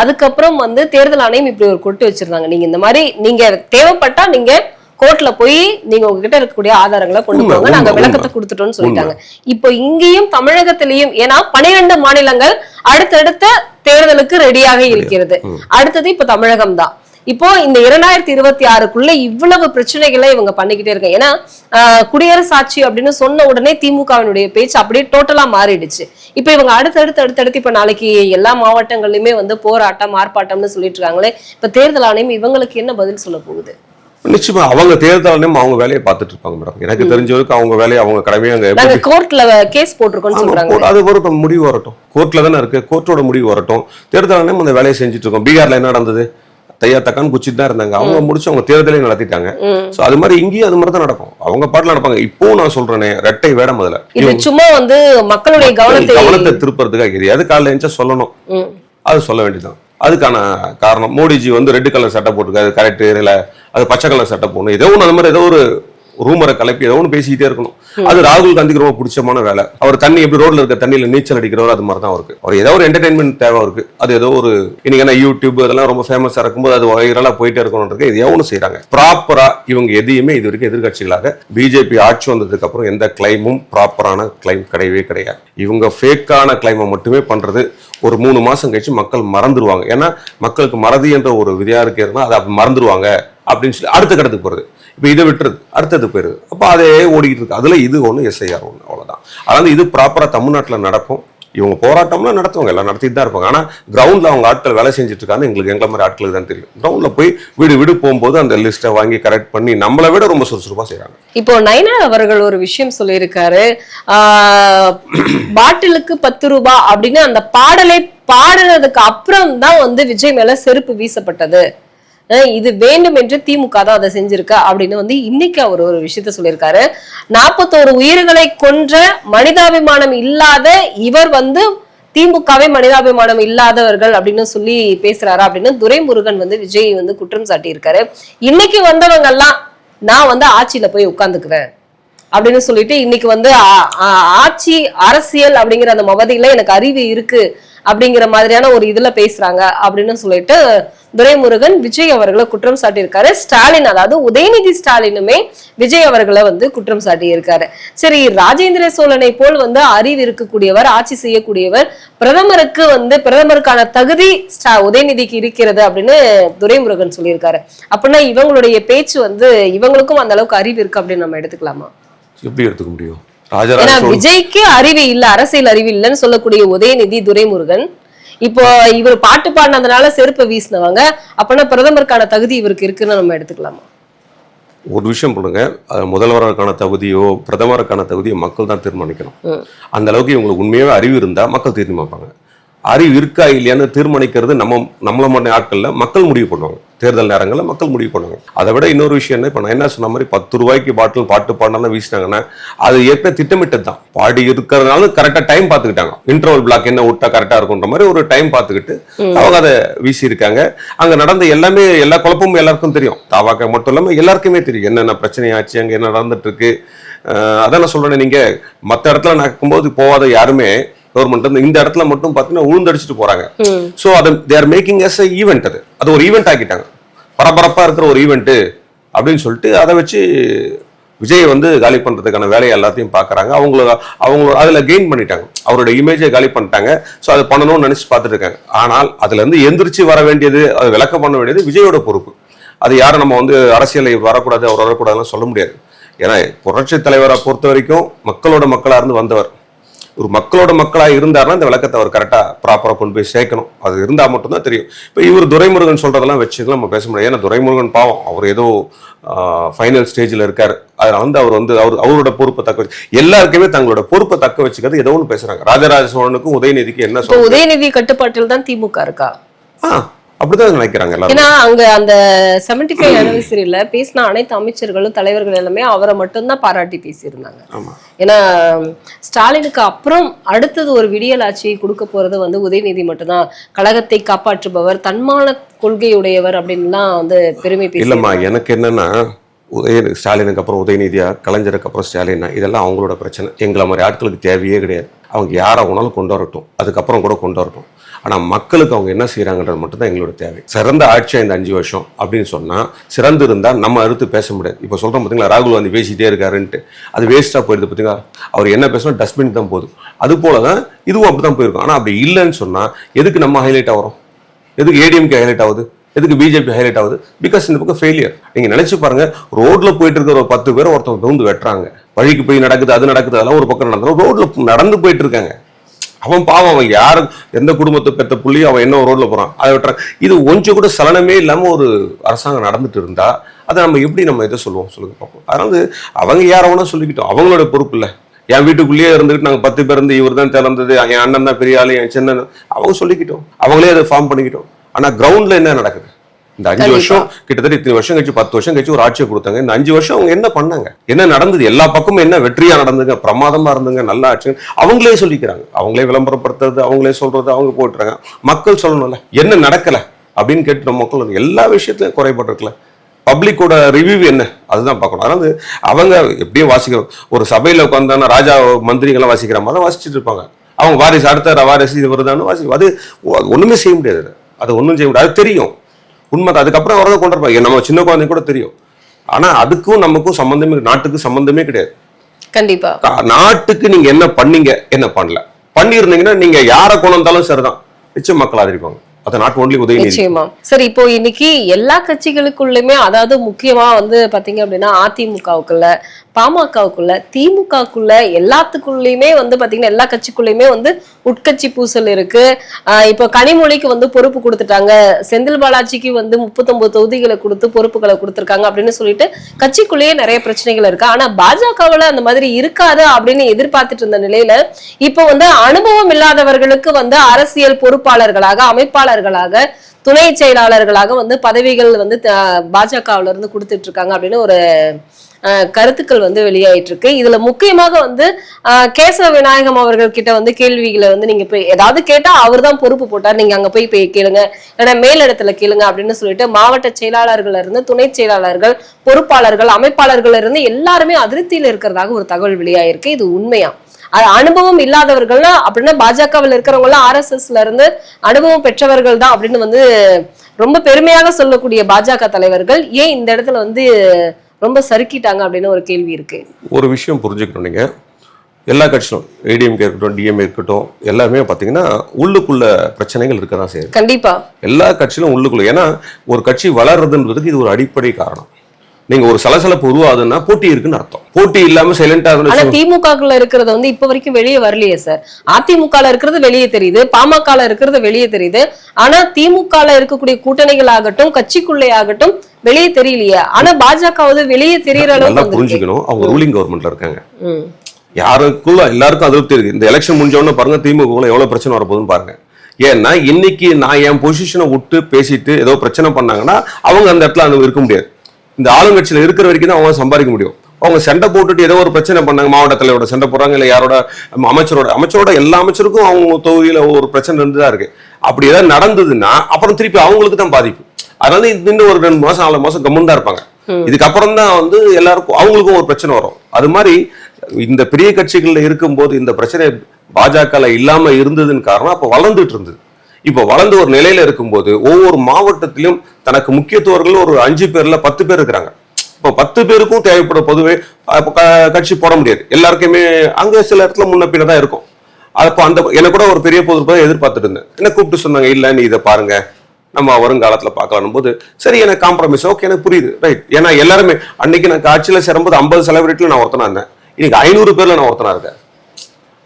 அதுக்கப்புறம் வந்து தேர்தல் ஆணையம் இப்படி ஒரு கொட்டு வச்சிருந்தாங்க. நீங்க இந்த மாதிரி நீங்க தேவைப்பட்டா நீங்க கோர்ட்ல போய் நீங்க உங்ககிட்ட இருக்கக்கூடிய ஆதாரங்களை கொண்டு போங்க. நாங்க விளக்கத்தை. கொடுத்துட்டோம்னு சொல்லிட்டாங்க. இப்போ இங்கேயும் தமிழகத்திலையும் ஏன்னா பனிரெண்டு மாநிலங்கள் அடுத்தடுத்த தேர்தலுக்கு ரெடியாக இருக்கிறது. அடுத்தது இப்ப தமிழகம் தான் இப்போ இந்த இரண்டாயிரத்தி இருபத்தி ஆறுக்குள்ள இவ்வளவு பிரச்சனைகளை இவங்க பண்ணிக்கிட்டே இருக்காங்க. ஏன்னா குடியரசு ஆட்சி அப்படின்னு சொன்ன உடனே திமுகவினுடைய பேச்சு அப்படியே டோட்டலா மாறிடுச்சு. இப்ப இவங்க அடுத்தடுத்து அடுத்தடுத்து இப்ப நாளைக்கு எல்லா மாவட்டங்கள்லயுமே வந்து போராட்டம் ஆர்ப்பாட்டம்னு சொல்லிட்டு இருக்காங்களே. இப்ப தேர்தல் ஆணையம் இவங்களுக்கு என்ன பதில் சொல்ல போகுது? நிச்சயமா அவங்க தேர்தல் ஆணையம் அவங்க வேலையை பார்த்துட்டு இருப்பாங்க மேடம் எனக்கு தெரிஞ்ச வரைக்கும் அவங்க வேலையை அவங்க கடமையை அங்க கோர்ட்ல கேஸ் போட்டிருக்கோம்னு சொல்றாங்க. அது வரட்டும் முடிவு வரட்டும். கோர்ட்ல தானே இருக்கு கோர்ட்டோட முடிவு வரட்டும். தேர்தல் அந்த வேலையை செஞ்சுட்டு இருக்கோம். பீகார்ல என்ன நடந்தது? தையா தக்கான்னு குச்சிட்டு தான் இருந்தாங்க. அவங்க முடிச்சு அவங்க தேர்தலையும் நடத்திட்டாங்க. சோ அது மாதிரி இங்கேயும் அது மாதிரி தான் நடக்கும். அவங்க பாட்டுல நடப்பாங்க. இப்போ நான் சொல்றேனே ரெட்டை வேடம் அதுல. இது சும்மா வந்து மக்களுடைய கவனத்தை கவனத்தை திருப்புறதுக்காக இது. எது காலைல எழுந்தா சொல்லணும். அது சொல்ல வேண்டியதுதான். அதுக்கான காரணம். மோடிஜி வந்து ரெட் கலர் சட்டை போட்டிருக்காரு. கரெக்ட் இல்லை அது பச்சை கலர் சட்டை போடணும். ஏதோ ஒன்று அந்த மாதிரி ஏதோ ஒரு ரூமரை கலப்பி ஏதோ ஒன்று பேசிக்கிட்டே இருக்கணும். அது ராகுல் காந்திக்கு ரொம்ப பிடிச்சமான வேலை. அவர் தண்ணி எப்படி ரோட்ல இருக்க தண்ணியில நீச்சல் அடிக்கிறவர் அது மாதிரி தான் அவருக்கு. அவர் ஏதோ ஒரு என்டர்டைன்மெண்ட் தேவை இருக்கு அது ஏதோ ஒரு இன்னைக்கு யூடியூப் அதெல்லாம் ரொம்ப ஃபேமஸா இருக்கும்போது அது வைரலா போயிட்டே இருக்கணும்ன்றது இது ஒன்று செய்றாங்க. ப்ராப்பரா இவங்க எதையுமே இது வரைக்கும் எதிர்கட்சிகளாக பிஜேபி ஆட்சி வந்ததுக்கு அப்புறம் எந்த கிளைமும் ப்ராப்பரான கிளைம் கிடையவே கிடையாது. இவங்க ஃபேக்கான கிளைமை மட்டுமே பண்றது ஒரு மூணு மாசம் கழிச்சு மக்கள் மறந்துடுவாங்க ஏன்னா மக்களுக்கு மறதி என்ற ஒரு விதியா இருக்கிறதுனா அதை மறந்துடுவாங்க அப்படின்னு சொல்லி அடுத்த கடத்துக்கு போறது. இப்போ இதை விட்டுருது அடுத்தது போயிருது அப்போ அதே ஓடிக்கிட்டு இருக்கு. அதில் இது ஒன்று எஸ்ஐஆர் ஒன்று அவ்வளோதான் அதாவது இது ப்ராப்பராக தமிழ்நாட்டில் நடக்கும். இவங்க போராட்டம்லாம் நடத்துவாங்க எல்லாம் நடத்திட்டு தான் இருப்பாங்க. ஆனால் கிரவுண்டில் அவங்க ஆட்கள் வேலை செஞ்சுட்டு இருக்காங்க எங்களுக்கு எங்களை மாதிரி ஆட்களுக்கு தான் தெரியும். கிரவுண்டில் போய் வீடு வீடு போகும்போது அந்த லிஸ்ட்டை வாங்கி கரெக்ட் பண்ணி நம்மளை விட ரொம்ப சுறுசுறுப்பாக செய்கிறாங்க இப்போ நைனா அவர்கள் ஒரு விஷயம் சொல்லியிருக்காரு. பாட்டிலுக்கு பத்து ரூபா அப்படின்னு அந்த பாடலை பாடுனதுக்கு அப்புறம் தான் வந்து விஜய் மேல செருப்பு வீசப்பட்டது. இது வேண்டும் என்று திமுக தான் அதை செஞ்சிருக்க அப்படின்னு வந்து இன்னைக்கு அவர் ஒரு விஷயத்த சொல்லியிருக்காரு. நாற்பத்தோரு உயிர்களை கொன்ற மனிதாபிமானம் இல்லாத இவர் வந்து திமுகவே மனிதாபிமானம் இல்லாதவர்கள் அப்படின்னு சொல்லி பேசுறாரு அப்படின்னு துரைமுருகன் வந்து விஜய் வந்து குற்றம் சாட்டியிருக்காரு. இன்னைக்கு வந்தவங்க எல்லாம் நான் வந்து ஆட்சியில போய் உட்காந்துக்குவேன் அப்படின்னு சொல்லிட்டு இன்னைக்கு வந்து ஆட்சி அரசியல் அப்படிங்கிற அந்த மவதியில எனக்கு அறிவு இருக்கு அப்படிங்கிற மாதிரியான ஒரு இதுல பேசுறாங்க அப்படின்னு சொல்லிட்டு துரைமுருகன் விஜய் அவர்களை குற்றம் சாட்டியிருக்காரு. ஸ்டாலின் அதாவது உதயநிதி ஸ்டாலினுமே விஜய் அவர்களை வந்து குற்றம் சாட்டியிருக்காரு. சரி ராஜேந்திர சோழனை போல் வந்து அறிவு இருக்கக்கூடியவர் ஆட்சி செய்யக்கூடியவர் பிரதமருக்கு வந்து பிரதமருக்கான தகுதி உதயநிதிக்கு இருக்கிறது அப்படின்னு துரைமுருகன் சொல்லியிருக்காரு. அப்படின்னா இவங்களுடைய பேச்சு வந்து இவங்களுக்கும் அந்த அளவுக்கு அறிவு இருக்கு அப்படின்னு நம்ம எடுத்துக்கலாமா? எப்படி எடுத்துக்க முடியும்? விஜய்க்கு அறிவு இல்ல அரசியல் அறிவு இல்லைன்னு சொல்லக்கூடிய உதயநிதி துரைமுருகன் இப்போ இவர் பாட்டு பாடினதுனால செருப்பை வீசினவங்க அப்பனா பிரதமருக்கான தகுதி இவருக்கு இருக்குன்னு நம்ம எடுத்துக்கலாமா? ஒரு விஷயம் பண்ணுங்க முதல்வருக்கான தகுதியோ பிரதமருக்கான தகுதியோ மக்கள் தான் தீர்மானிக்கணும். அந்த அளவுக்கு இவங்களுக்கு உண்மையாவே அறிவு இருந்தா மக்கள் தீர்மானிப்பாங்க. அறிவு இருக்கா இல்லையான்னு தீர்மானிக்கிறது நம்ம நம்மள மட்டும் ஆட்கள்ல மக்கள் முடிவு பண்ணுவாங்க. தேர்தல் நேரங்களில் மக்கள் முடிவு பண்ணுவாங்க அதை விட இன்னொரு விஷயம் என்ன? இப்போ நான் என்ன சொன்ன மாதிரி பத்து ரூபாய்க்கு பாட்டில் பாட்டு பாடினாலும் வீசினாங்கன்னா அது ஏற்கனவே திட்டமிட்டது தான் பாடி இருக்கிறதுனால கரெக்டாக டைம் பார்த்துக்கிட்டாங்க. இன்டர்வல் பிளாக் என்ன விட்டா கரெக்டாக இருக்குன்ற மாதிரி ஒரு டைம் பார்த்துக்கிட்டு அவங்க அதை வீசி இருக்காங்க அங்க நடந்த எல்லாமே எல்லா குழப்பமும் எல்லாருக்கும் தெரியும். தாவாக்க மட்டும் இல்லாம எல்லாருக்குமே தெரியும். என்னென்ன பிரச்சனை ஆச்சு அங்க என்ன நடந்துட்டு இருக்கு? அதான் நான் சொல்றேன் நீங்க மத்த இடத்துல நடக்கும்போது போகாத யாருமே கவர்மெண்ட் இந்த இடத்துல மட்டும் பார்த்தீங்கன்னா உழுந்தடிச்சிட்டு போறாங்க. ஸோ அதை தேர் மேக்கிங் எஸ் ஈவெண்ட் அது. அது ஒரு ஈவெண்ட் ஆக்கிட்டாங்க. பரபரப்பா இருக்கிற ஒரு ஈவெண்ட் அப்படின்னு சொல்லிட்டு அதை வச்சு விஜய் வந்து காலி பண்றதுக்கான வேலையை எல்லாத்தையும் பார்க்கறாங்க அவங்கள அவங்கள அதுல கெயின் பண்ணிட்டாங்க. அவரோட இமேஜை காலி பண்ணிட்டாங்க. ஸோ அதை பண்ணணும்னு நினைச்சு பார்த்துட்டு இருக்காங்க. ஆனால் அதுல இருந்து எந்திரிச்சு வர வேண்டியது அது விளக்கம் பண்ண வேண்டியது விஜயோட பொறுப்பு. அது யாரும் நம்ம வந்து அரசியலை வரக்கூடாது அவர் வரக்கூடாதுன்னு சொல்ல முடியாது. ஏன்னா புரட்சி தலைவரை பொறுத்த வரைக்கும் மக்களோட மக்களா இருந்து வந்தவர். ஒரு மக்களோட மக்களா இருந்தாருன்னா இந்த விளக்கத்தை அவர் கரெக்டா ப்ராப்பரா கொண்டு போய் சேர்க்கணும். அது இருந்தா மட்டும்தான் தெரியும். இப்போ இவர் துரைமுருகன் சொல்றதெல்லாம் வச்சுலாம் நம்ம பேச முடியாது. ஏன்னா துரைமுருகன் பாவம். அவர் ஏதோ ஃபைனல் ஸ்டேஜ்ல இருக்காரு. அதனால வந்து அவர் வந்து அவர் அவரோட பொறுப்பை தக்க வச்சு எல்லாருக்குமே தங்களோட பொறுப்பை தக்க வச்சுக்கிறது ஏதோ ஒன்று பேசுறாங்க. ராஜராஜ சோழனுக்கும் உதயநிதிக்கு என்ன சொல்றது? உதயநிதி கட்டுப்பாட்டில் தான் திமுக இருக்கா? ஆ. அப்படிதான் நினைக்கிறாங்க ஏன்னா அங்க அந்த செவன்டி ஃபைவ் அனிவர்சரியில பேசின அனைத்து அமைச்சர்களும் தலைவர்கள் எல்லாமே அவரை மட்டும்தான் பாராட்டி பேசியிருந்தாங்க. ஆமா. ஏன்னா ஸ்டாலினுக்கு அப்புறம் அடுத்தது ஒரு விடியல் ஆட்சியை கொடுக்க போறது வந்து உதயநிதி மட்டும்தான். கழகத்தை காப்பாற்றுபவர் தன்மான கொள்கையுடையவர் அப்படின்லாம் வந்து பெருமை இல்லம்மா எனக்கு என்னன்னா உதய ஸ்டாலினுக்கு அப்புறம் உதயநிதியா கலைஞருக்கு அப்புறம் ஸ்டாலினா இதெல்லாம் அவங்களோட பிரச்சனை. எங்களை மாதிரி ஆட்களுக்கு தேவையே கிடையாது. அவங்க யாரை வேணாலும் கொண்டு வரட்டும். அதுக்கப்புறம் கூட கொண்டு வரட்டும். ஆனால் மக்களுக்கு அவங்க என்ன செய்கிறாங்கன்றது மட்டும் தான் எங்களோட தேவை. சிறந்த ஆட்சியாக இந்த அஞ்சு வருஷம் அப்படின்னு சொன்னால் சிறந்து இருந்தால் நம்ம அறுத்து பேச முடியாது. இப்போ சொல்கிறோம் பார்த்தீங்களா ராகுல் காந்தி பேசிட்டே இருக்காருன்ட்டு. அது வேஸ்ட்டாக போயிடுது பார்த்தீங்களா அவர் என்ன பேசணும் டஸ்ட்பின் தான் போதும். அது போல தான் இதுவும் அப்படி தான் போயிருக்கும். ஆனால் அப்படி இல்லைன்னு சொன்னால் எதுக்கு நம்ம ஹைலைட் ஆகிறோம்? எதுக்கு ஏடிஎம்கே ஹைலைட் ஆகுது? எதுக்கு பிஜேபி ஹைலைட் ஆகுது? பிகாஸ் இந்த பக்கம் ஃபெயிலியர் நீங்கள் நினச்சி பாருங்க ரோட்ல போயிட்டு இருக்கிற ஒரு பத்து பேர் ஒருத்தவங்க வந்து வெட்டுறாங்க. வழிக்கு போய் நடக்குது அது நடக்குது அதெல்லாம் ஒரு பக்கம் நடந்தாலும் ரோட்ல நடந்து போயிட்டு இருக்காங்க. அவன் பாவம் அவன் யார் எந்த குடும்பத்தை பெற்ற புள்ளி அவன் என்ன ரோட்ல போறான் அதை விட்டுறான். இது கொஞ்சம் கூட சலனமே இல்லாமல் ஒரு அரசாங்கம் நடந்துட்டு இருந்தா அதை நம்ம எப்படி நம்ம இதை சொல்லுவோம்? சொல்லுங்க பார்ப்போம் அதனால அவங்க யாரவனா சொல்லிக்கிட்டோம். அவங்களோட பொறுப்பு இல்லை. என் வீட்டுக்குள்ளேயே இருந்துக்கிட்டு நாங்கள் பத்து பேர் இருந்து இவர் தான் திறந்தது என் அண்ணன் தான் பெரிய ஆளு என் சின்ன அவங்க சொல்லிக்கிட்டோம். அவங்களே அதை ஃபார்ம் பண்ணிக்கிட்டோம். ஆனால் கிரவுண்டில் என்ன நடக்குது? இந்த அஞ்சு. வருஷம் கிட்டத்தட்ட இத்தனை வருஷம் கழிச்சு பத்து வருஷம் கழிச்சு ஒரு ஆட்சியை கொடுத்தாங்க. இந்த அஞ்சு வருஷம் அவங்க என்ன பண்ணாங்க? என்ன நடந்தது? எல்லா பக்கமும் என்ன வெற்றியா நடந்துங்க பிரமாதமா இருந்துங்க நல்ல ஆட்சி அவங்களே சொல்லிக்கிறாங்க. அவங்களே விளம்பரப்படுத்துறது அவங்களே சொல்றது அவங்க போட்டுறாங்க. மக்கள் சொல்லணும்ல என்ன நடக்கல அப்படின்னு கேட்டு நம்ம மக்கள் எல்லா விஷயத்துலயும் குறைபாடு இருக்குல்ல பப்ளிக்கோட ரிவ்யூ என்ன? அதுதான் பார்க்கணும். அதாவது அவங்க எப்படியும் வாசிக்கிறோம் ஒரு சபையில உட்காந்தானா ராஜா மந்திரிகள்லாம் வாசிக்கிற மாதிரி வாசிச்சுட்டு இருப்பாங்க. அவங்க வாரிசு அடுத்த வாரிசு இது வருதான்னு வாசிக்கும் அது ஒண்ணுமே செய்ய முடியாது. அது. அது ஒண்ணும் செய்ய முடியாது. அது தெரியும். உண்மை அதுக்கப்புறம் வரதை கொண்டு இருப்பாங்க நம்ம சின்ன குழந்தைங்க கூட தெரியும். ஆனா அதுக்கும் நமக்கும் சம்பந்தமே நாட்டுக்கு சம்பந்தமே கிடையாது. கண்டிப்பா. நாட்டுக்கு நீங்க என்ன பண்ணீங்க? என்ன பண்ணல. பண்ணியிருந்தீங்கன்னா நீங்க யாரை கொண்டு வந்தாலும் சரிதான். நிச்சயம் மக்கள் ஆதரிப்பாங்க. நிச்சயமா. சரி இப்போ இன்னைக்கு எல்லா கட்சிகளுக்குள்ளுமே அதாவது முக்கியமா வந்து பாத்தீங்க அப்படின்னா அதிமுகவுக்குள்ள பாமகவுக்குள்ள திமுகக்குள்ள எல்லாத்துக்குள்ளயுமே வந்து பாத்தீங்கன்னா எல்லா கட்சிக்குள்ளயுமே வந்து உட்கட்சி பூசல் இருக்கு. இப்போ கனிமொழிக்கு வந்து பொறுப்பு கொடுத்துட்டாங்க. செந்தில் பாலாஜிக்கு வந்து முப்பத்தொன்பது தொகுதிகளை கொடுத்து பொறுப்புகளை கொடுத்துருக்காங்க அப்படின்னு சொல்லிட்டு கட்சிக்குள்ளேயே நிறைய பிரச்சனைகள் இருக்கு. ஆனா பாஜகவுல அந்த மாதிரி இருக்காது அப்படின்னு எதிர்பார்த்துட்டு இருந்த நிலையில இப்போ வந்து அனுபவம் இல்லாதவர்களுக்கு வந்து அரசியல் பொறுப்பாளர்களாக அமைப்பாளர்களாக துணை செயலாளர்களாக வந்து பதவிகள் வந்து த- பாஜகவுல இருந்து கொடுத்துட்டு இருக்காங்க அப்படின்னு ஒரு கருத்துக்கள் வந்து வெளியாயிட்டு இருக்கு இதுல முக்கியமாக வந்து கேசவ விநாயகம் அவர்கள் கிட்ட வந்து கேள்விகளை வந்து நீங்க போய் ஏதாவது கேட்டா அவர் தான் பொறுப்பு போட்டார். நீங்க அங்க போய் போய் கேளுங்க. ஏன்னா மேலிடத்துல கேளுங்க அப்படின்னு சொல்லிட்டு மாவட்ட செயலாளர்கள் இருந்து துணை செயலாளர்கள் பொறுப்பாளர்கள் அமைப்பாளர்கள் இருந்து எல்லாருமே அதிருப்தியில இருக்கிறதாக ஒரு தகவல் வெளியாயிருக்கு. இது உண்மையா? அனுபவம் இல்லாதவர்கள்னா அப்படின்னா பாஜகவில் இருக்கிறவங்க எல்லாம் ஆர்எஸ்எஸ்ல இருந்து அனுபவம் பெற்றவர்கள் தான் அப்படின்னு வந்து ரொம்ப பெருமையாக சொல்லக்கூடிய பாஜக தலைவர்கள். ஏன் இந்த இடத்துல வந்து ரொம்ப சறுக்கிட்டாங்க அப்படின்னு ஒரு கேள்வி இருக்கு. ஒரு விஷயம் புரிஞ்சுக்கணும் நீங்க. எல்லா கட்சியும் ஏடிஎம்கே இருக்கட்டும் டிஎம்ஏ இருக்கட்டும் எல்லாமே பார்த்தீங்கன்னா உள்ளுக்குள்ள பிரச்சனைகள் இருக்க தான் செய்யுது. கண்டிப்பா. எல்லா கட்சியிலும் உள்ளுக்குள்ள. ஏன்னா ஒரு கட்சி வளர்றதுன்றதுக்கு இது ஒரு அடிப்படை காரணம். நீங்க ஒரு சலசலப்பு உருவாகுதுன்னா போட்டி இருக்குன்னு அர்த்தம். போட்டி இல்லாம சைலண்டா ஆனா திமுகக்குள்ள இருக்கிறது வந்து இப்ப வரைக்கும் வெளியே வரலையே சார் அதிமுகல இருக்கிறது வெளியே தெரியுது பாமகல இருக்கிறது வெளியே தெரியுது. ஆனா திமுகல இருக்கக்கூடிய கூட்டணிகள் ஆகட்டும் கட்சிக்குள்ளே ஆகட்டும் வெளியே தெரியலையே. ஆனா பாஜக வந்து வெளியே தெரியற அளவுக்கு. புரிஞ்சுக்கணும். அவங்க ரூலிங் கவர்மெண்ட்ல இருக்காங்க. யாருக்குள்ள எல்லாருக்கும் அதிருப்தி இருக்கு. இந்த எலெக்ஷன் முடிஞ்ச உடனே பாருங்க திமுக எவ்வளவு பிரச்சனை வரப்போகுதுன்னு பாருங்க. ஏன்னா இன்னைக்கு நான் என் பொசிஷனை விட்டு பேசிட்டு ஏதோ பிரச்சனை பண்ணாங்கன்னா அவங்க அந்த இடத்துல இருக்க முடியாது. இந்த ஆளுங்கட்சியில இருக்கிற வரைக்கும் தான் அவங்க சம்பாதிக்க முடியும். அவங்க சண்டை போட்டுட்டு ஏதோ ஒரு பிரச்சனை பண்ணாங்க மாவட்ட தலைவரோட சண்டை போடுறாங்க இல்ல யாரோட அம், அமைச்சரோட அமைச்சரோட எல்லா அமைச்சருக்கும் அவங்க தொகுதியில ஒரு பிரச்சனை இருந்துதான் இருக்கு. அப்படி ஏதாவது நடந்ததுன்னா அப்புறம் திருப்பி அவங்களுக்கு தான் பாதிப்பு. அதனால இது இன்னும் ஒரு ரெண்டு மாசம் நாலு மாசம் கம்முன்னு தான் இருப்பாங்க. இதுக்கப்புறம் தான் வந்து எல்லாருக்கும் அவங்களுக்கும் ஒரு பிரச்சனை வரும். அது மாதிரி இந்த பெரிய கட்சிகள்ல இருக்கும்போது இந்த பிரச்சனை பாஜக இல்லாம இருந்ததுன்னு காரணம் அப்ப வளர்ந்துட்டு இருந்தது. இப்போ வளர்ந்து ஒரு நிலையில இருக்கும்போது ஒவ்வொரு மாவட்டத்திலும் தனக்கு முக்கியத்துவர்கள் ஒரு அஞ்சு பேர்ல பத்து பேர் இருக்கிறாங்க. இப்போ பத்து பேருக்கும் தேவைப்படும் பொதுவே க- கட்சி போட முடியாது. எல்லாருக்குமே அங்கே சில இடத்துல முன்ன பின்ன தான் இருக்கும். அப்போ அந்த எனக்கு கூட ஒரு பெரிய பொதுப்பதை எதிர்பார்த்துட்டு இருந்தேன். என்ன கூப்பிட்டு சொன்னாங்க இல்லை நீ இதை பாருங்க. நம்ம வருங்காலத்தில் பார்க்கலாம் போது சரி எனக்கு காம்ப்ரமைஸ் ஓகே எனக்கு புரியுது. ரைட் ஏன்னா எல்லாருமே அன்னைக்கு நான் காட்சியில் சேரும்போது ஐம்பது செலிபிரிட்டியில் நான் ஒருத்தனா இருந்தேன். இன்னைக்கு ஐநூறு பேர்ல நான் ஒருத்தனா இருக்கேன்.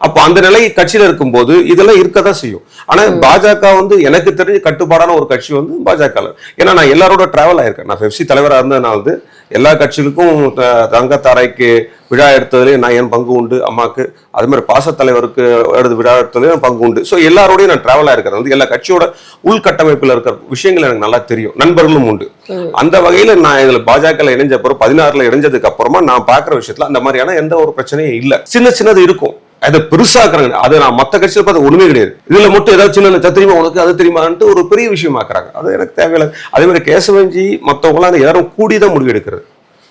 அப்போ அந்த நிலை கட்சியில இருக்கும்போது இதெல்லாம் இருக்கதான் செய்யும். ஆனா பாஜக வந்து எனக்கு தெரிஞ்ச கட்டுப்பாடான ஒரு கட்சி வந்து பாஜக ஏன்னா நான் எல்லாரோட டிராவல் ஆயிருக்கேன். நான் பெப்சி தலைவரா இருந்ததுனால வந்து எல்லா கட்சிகளுக்கும் த- தங்கத்தாரைக்கு விழா எடுத்ததுலயும் நான் என் பங்கு உண்டு. அம்மாக்கு அது மாதிரி பாச தலைவருக்கு எடுத்து விழா எடுத்ததுலயும் பங்கு உண்டு. ஸோ எல்லாரோடையும் நான் டிராவல் ஆயிருக்கிறேன் வந்து எல்லா கட்சியோட உள்கட்டமைப்புல இருக்கிற விஷயங்கள் எனக்கு நல்லா தெரியும். நண்பர்களும் உண்டு. அந்த வகையில நான் இதுல பாஜக இணைஞ்ச அப்புறம் பதினாறுல இணைஞ்சதுக்கு அப்புறமா நான் பாக்குற விஷயத்துல அந்த மாதிரியான எந்த ஒரு பிரச்சனையும் இல்ல. சின்ன சின்னது இருக்கும். அதை பெருசாக்குறாங்க அது நான் மத்த கட்சியில பார்த்து ஒண்ணுமே கிடையாது. இதுல மட்டும் ஏதாவது சின்ன அது தெரியுமா உனக்கு? அது தெரியுமான்ட்டு ஒரு பெரிய விஷயமாக்குறாங்க அது எனக்கு தேவையில்லை. அதே மாதிரி கேசவஞ்சி மத்தவங்களாம் எல்லாரும் கூடி தான் முடிவு எடுக்கிறது.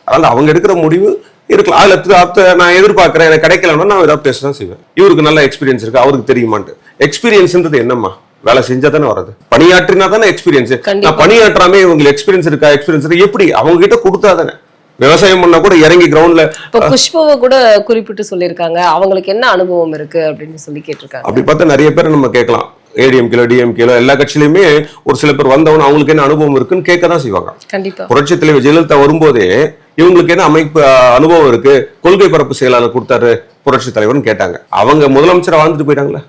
அதனால அவங்க எடுக்கிற முடிவு இருக்கலாம். அதுல அத்த நான் எதிர்பார்க்கிறேன் எனக்கு கிடைக்கலன்னா நான் ஏதாவது பேச தான் செய்வேன். இவருக்கு நல்ல எக்ஸ்பீரியன்ஸ் இருக்கு அவருக்கு தெரியுமான்ட்டு. எக்ஸ்பீரியன்ஸ்ன்றது என்னம்மா? வேலை செஞ்சா தானே வர்றது. பணியாற்றினா தானே எக்ஸ்பீரியன்ஸ். நான் பணியாற்றாமே இவங்களுக்கு எக்ஸ்பீரியன்ஸ் இருக்கா? எக்ஸ்பீரியன்ஸ் இருக்கு? எப்படி? அவங்க கிட்ட கொடுத்தா தானே விவசாயம் பண்ணா கூட இறங்கி கிரவுண்ட்ல இப்ப புஷ்பவை கூட குறிப்பிட்டு சொல்லியிருக்காங்க. அவங்களுக்கு என்ன அனுபவம் இருக்கு அப்படின்னு சொல்லி கேட்டிருக்காங்க. அப்படி பார்த்தா நிறைய பேர் நம்ம கேட்கலாம். ஏடிஎம் கிலோ டிஎம் கிலோ எல்லா கட்சியிலுமே ஒரு சில பேர் வந்தவன அவங்களுக்கு என்ன அனுபவம் இருக்குன்னு கேட்க தான் செய்வாங்க. கண்டிப்பா. புரட்சி தலைவர் ஜெயலலிதா வரும்போதே இவங்களுக்கு என்ன அமைப்பு அனுபவம் இருக்கு? கொள்கை பரப்பு செயலாளர் கொடுத்தாரு புரட்சி தலைவர்னு கேட்டாங்க. அவங்க முதலமைச்சரா வாழ்ந்துட்டு போயிட்டாங்களே?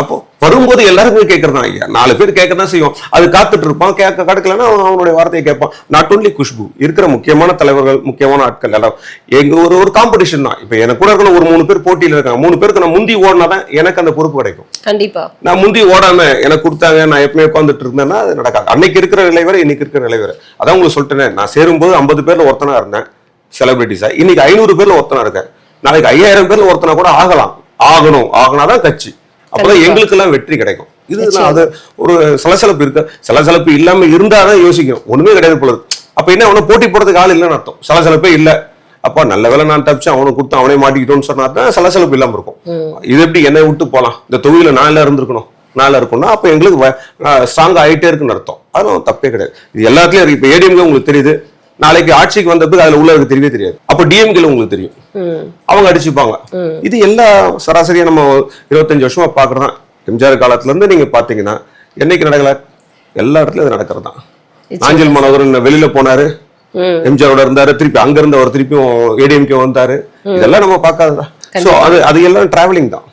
அப்போ வரும்போது எல்லாருமே கேட்கறதான் ஐயா நாலு பேர் கேட்கறதான் செய்வோம் அது காத்துட்டு இருப்பான் கேட்க கிடைக்கலன்னா அவன் அவனுடைய வார்த்தையை கேட்பான். நாட் ஒன்லி குஷ்பு இருக்கிற முக்கியமான தலைவர்கள் முக்கியமான ஆட்கள் எல்லாம். எங்க ஒரு ஒரு காம்படிஷன் தான். இப்ப எனக்கு கூட இருக்கிற ஒரு மூணு பேர் போட்டியில இருக்காங்க. மூணு பேருக்கு நான் முந்தி ஓடினா தான் எனக்கு அந்த பொறுப்பு கிடைக்கும். கண்டிப்பா. நான் முந்தி ஓடாம எனக்கு கொடுத்தாங்க நான் எப்பவுமே உட்காந்துட்டு இருந்தேன்னா அது நடக்காது. அன்னைக்கு இருக்கிற நிலை வேற இன்னைக்கு இருக்கிற நிலை வேற. அதான் உங்களுக்கு சொல்லிட்டேனே நான் சேரும்போது ஐம்பது பேர்ல ஒருத்தனா இருந்தேன். செலிபிரிட்டிஸா இன்னைக்கு ஐநூறு பேர்ல ஒருத்தனா இருக்கேன். நாளைக்கு ஐயாயிரம் பேர்ல ஒருத்தனா கூட ஆகலாம். ஆகணும். ஆகனாதான் கட்சி. அப்பதான். எங்களுக்கு எல்லாம் வெற்றி கிடைக்கும். இது அது ஒரு சலசலப்பு இருக்கு. சலசலப்பு இல்லாம இருந்தாதான் யோசிக்கணும் ஒண்ணுமே கிடையாது போல இருக்கு. அப்ப என்ன அவனை போட்டி போடுறதுக்கு ஆள் இல்லைன்னு அர்த்தம். சலசலப்பே இல்ல. அப்பா நல்ல வேலை நான் தப்பிச்சு அவனை கொடுத்து அவனே மாட்டிக்கிட்டோம்னு சொன்னா தான் சலசலப்பு இல்லாம இருக்கும். இது எப்படி என்னை விட்டு போலாம்? இந்த தொகுதியில நான் எல்லாம் இருந்திருக்கணும். நாள இருக்கும்னா அப்ப எங்களுக்கு ஸ்ட்ராங் ஆயிட்டே இருக்குன்னு அர்த்தம். அதெல்லாம் தப்பே கிடையாது. இது எல்லாத்துலயும் இருக்கு. இப்ப ஏடிஎம்கே உங்களுக்கு தெரியுது. நாளைக்கு ஆட்சிக்கு வந்த பிறகு அதுல உள்ளவருக்கு தெரியவே தெரியாது. அப்ப டிஎம்கேல உங்களுக்கு தெரியும். அவங்க அடிச்சுப்பாங்க. இது எல்லா சராசரியா நம்ம இருபத்தஞ்சு வருஷமா பாக்குறதான் எம்ஜிஆர் காலத்துல இருந்து நீங்க பாத்தீங்கன்னா என்னைக்கு நடக்கல? எல்லா இடத்துலயும் அது நடக்கிறது தான் நாஞ்சில் மனோகரன் வெளியில போனாரு. எம்ஜிஆரோட இருந்தாரு. திருப்பி அங்க இருந்து அவர் திருப்பியும் ஏடிஎம்கே வந்தாரு. இதெல்லாம் நம்ம பார்க்காததா? சோ அது அது எல்லாம் டிராவலிங் தான்.